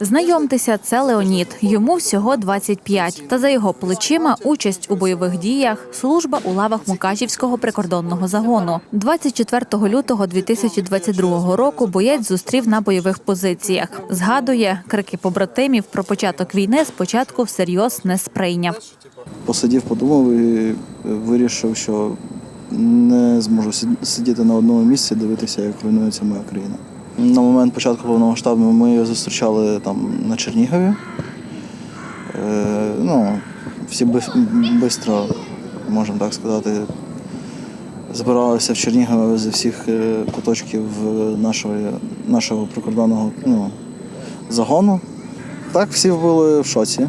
Знайомтеся, це Леонід. Йому всього 25. Та за його плечима участь у бойових діях, служба у лавах Мукачівського прикордонного загону. 24 лютого 2022 року боєць зустрів на бойових позиціях. Згадує, крики побратимів про початок війни спочатку всерйоз не сприйняв. Посидів, подумав і вирішив, що не зможу сид- сидіти на одному місці дивитися, як руйнується моя країна. На момент початку повномасштабного ми його зустрічали там на Чернігові. Е, ну, всі швидко, можемо так сказати, збиралися в Чернігові зі всіх е, куточків нашого, нашого прикордонного ну, загону. Так, всі були в шоці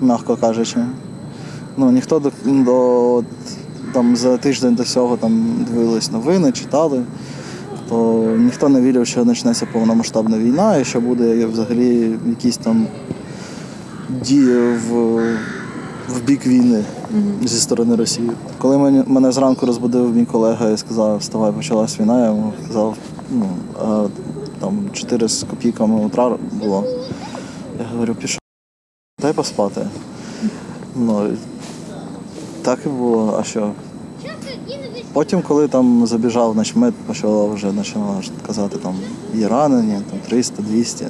м'яко кажучи. Ну, ніхто до, до там, за тиждень до цього там, дивились новини, читали, то ніхто не вірив, що почнеться повномасштабна війна і що буде взагалі якісь там дії в, в бік війни зі сторони Росії. Коли мене, мене зранку розбудив мій колега і сказав, вставай, почалась війна, я йому сказав, ну, а, там 4 з копійками утра було. Я говорю, пішов. Дай поспати. Ну, так і було, а що? Потім, коли там забіжав начмет, почало вже почало казати, там є ранені, там 300-200.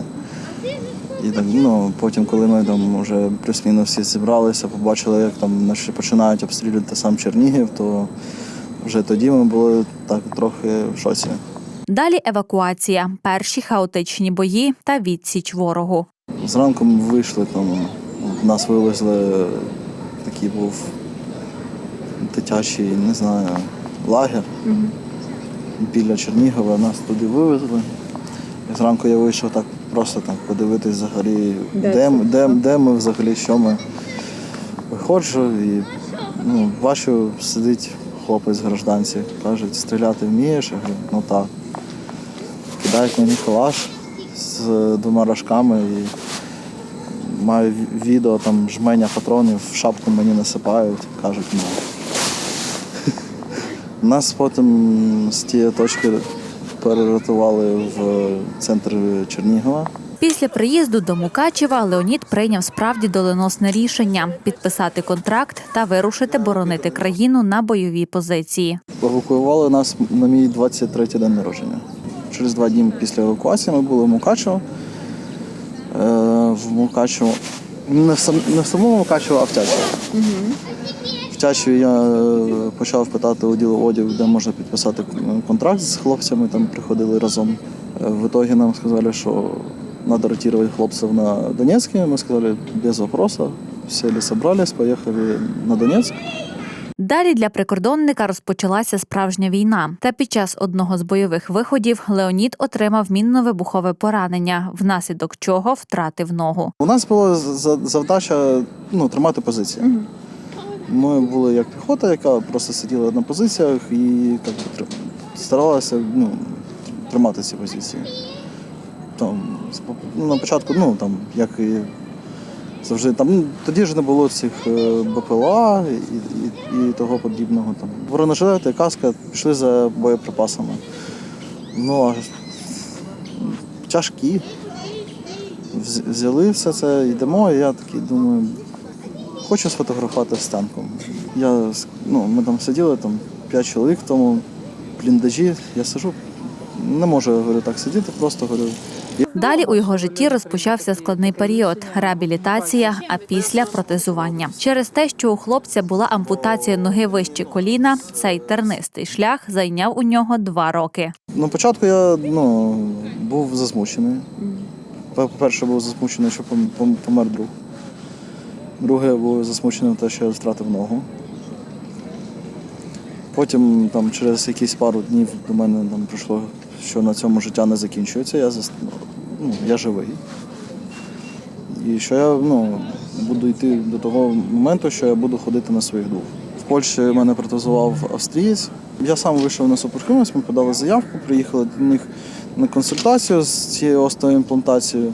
І так, ну, потім, коли ми там вже плюс-мінус всі зібралися, побачили, як там наші починають обстрілювати сам Чернігів, то вже тоді ми були так трохи в шоці. Далі евакуація, перші хаотичні бої та відсіч ворогу. Зранку ми вийшли, там нас вивезли, такий був дитячий, не знаю, лагер біля Чернігова, нас туди вивезли. І зранку я вийшов так просто так подивитись взагалі, де, ми- де, де ми взагалі, що ми. Виходжу і ну, бачу, сидить хлопець з гражданці, кажуть, стріляти вмієш? Я говорю, ну так. Кидають мені калаш з двома рожками і маю відео, там жменя патронів, в шапку мені насипають, кажуть, ну. Нас потім з тієї точки перерятували в центр Чернігова. Після приїзду до Мукачева Леонід прийняв справді доленосне рішення підписати контракт та вирушити боронити країну на бойовій позиції. Евакуювали нас на мій 23-й день народження. Через два дні після евакуації ми були в Мукачево. Е, в Мукачево. Не в, не в самому Мукачево, а в Тячево. В я е, почав питати у ділу одяг, де можна підписати контракт з хлопцями, там приходили разом. Е, В итоге нам сказали, що треба ротировать хлопців на Донецьк. Ми сказали, без вопросу. Сели, собрались, поїхали на Донецьк. Далі для прикордонника розпочалася справжня війна. Та під час одного з бойових виходів Леонід отримав мінно-вибухове поранення, внаслідок чого втратив ногу. У нас була за- завдача ну, тримати позиції. Ми були як піхота, яка просто сиділа на позиціях і би, старалася ну, тримати ці позиції. Там, ну, на початку, ну там, як і завжди, там, ну, тоді ж не було цих е, БПЛА і, і, і того подібного. Там. Бронежилети, каска пішли за боєприпасами. Ну, а тяжкі. Взяли все це, йдемо, і я такий думаю, хочу сфотографувати з танком. Я, ну, ми там сиділи, там п'ять чоловік в тому бліндажі. Я сижу, не можу говорю, так сидіти, просто говорю. Далі у його житті розпочався складний період реабілітація, а після протезування. Через те, що у хлопця була ампутація ноги вище коліна, цей тернистий шлях зайняв у нього два роки. На початку я ну, був засмучений. По-перше, був засмучений, що пом- пом- помер друг. Друге, я був засмучений те, що я втратив ногу. Потім там, через якісь пару днів до мене там, прийшло, що на цьому життя не закінчується, я, ну, я живий. І що я ну, буду йти до того моменту, що я буду ходити на своїх двох. В Польщі мене протезував австрієць. Я сам вийшов на суперхимність, ми подали заявку, приїхали до них на консультацію з цією остою імплантацією.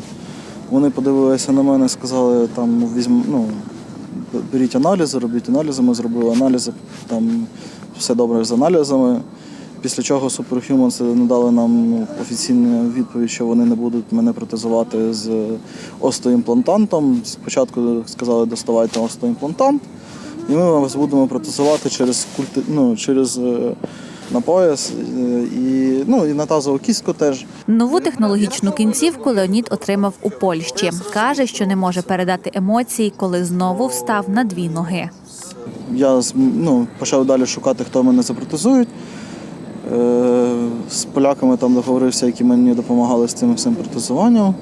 Вони подивилися на мене, сказали, там візьм, ну, беріть аналізи, робіть аналізи. Ми зробили аналізи, там все добре з аналізами. Після чого Superhumans надали нам ну, офіційну відповідь, що вони не будуть мене протезувати з остеоімплантантом. Спочатку сказали, доставайте остеоімплантант, і ми вас будемо протезувати через культи, ну, через е, на пояс е, і, ну, і на тазову кістку теж. Нову технологічну кінцівку Леонід отримав у Польщі. Каже, що не може передати емоції, коли знову встав на дві ноги. Я ну, почав далі шукати, хто мене запротезують. Е, З поляками там договорився, які мені допомагали з цим всім протезуванням.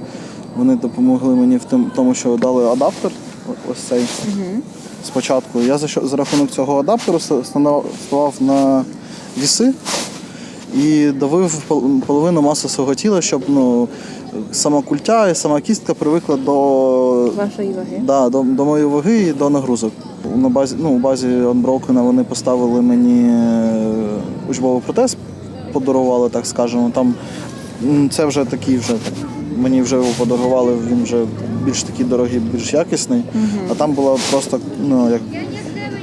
Вони допомогли мені в тому, що дали адаптер. Ось цей. Спочатку. Я за, що- за рахунок цього адаптеру ста- ставав на віси і давив пол- половину маси свого тіла, щоб ну, сама культя і сама кістка привикла до Вашої ваги. Да, до, до моєї ваги і до нагрузок. На базі, ну, у базі Unbroken вони поставили мені е, учбовий протез, подарували, так скажемо. Там це вже такий вже. Мені вже його подарували, він вже більш такий дорогий, більш якісний. А там була просто ну, як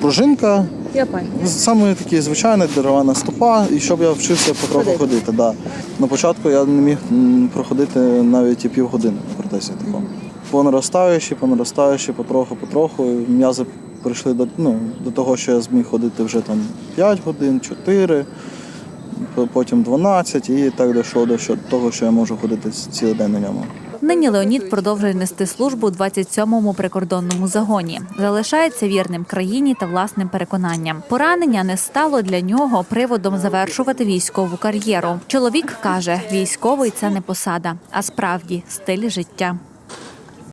пружинка, Я. Саме такі звичайна дерев'яна стопа, і щоб я вчився потроху Ходити. ходити. Да. На початку я не міг м, проходити навіть і півгодини в протезі такому. Понаростаючи, понаростаючи, потроху, потроху. М'язи прийшли до, ну, до того, що я зміг ходити вже там 5 годин, 4, потім 12, і так дійшло до що- того, що я можу ходити цілий день на ньому. Нині Леонід продовжує нести службу у 27-му прикордонному загоні. Залишається вірним країні та власним переконанням. Поранення не стало для нього приводом завершувати військову кар'єру. Чоловік каже, військовий це не посада, а справді стиль життя.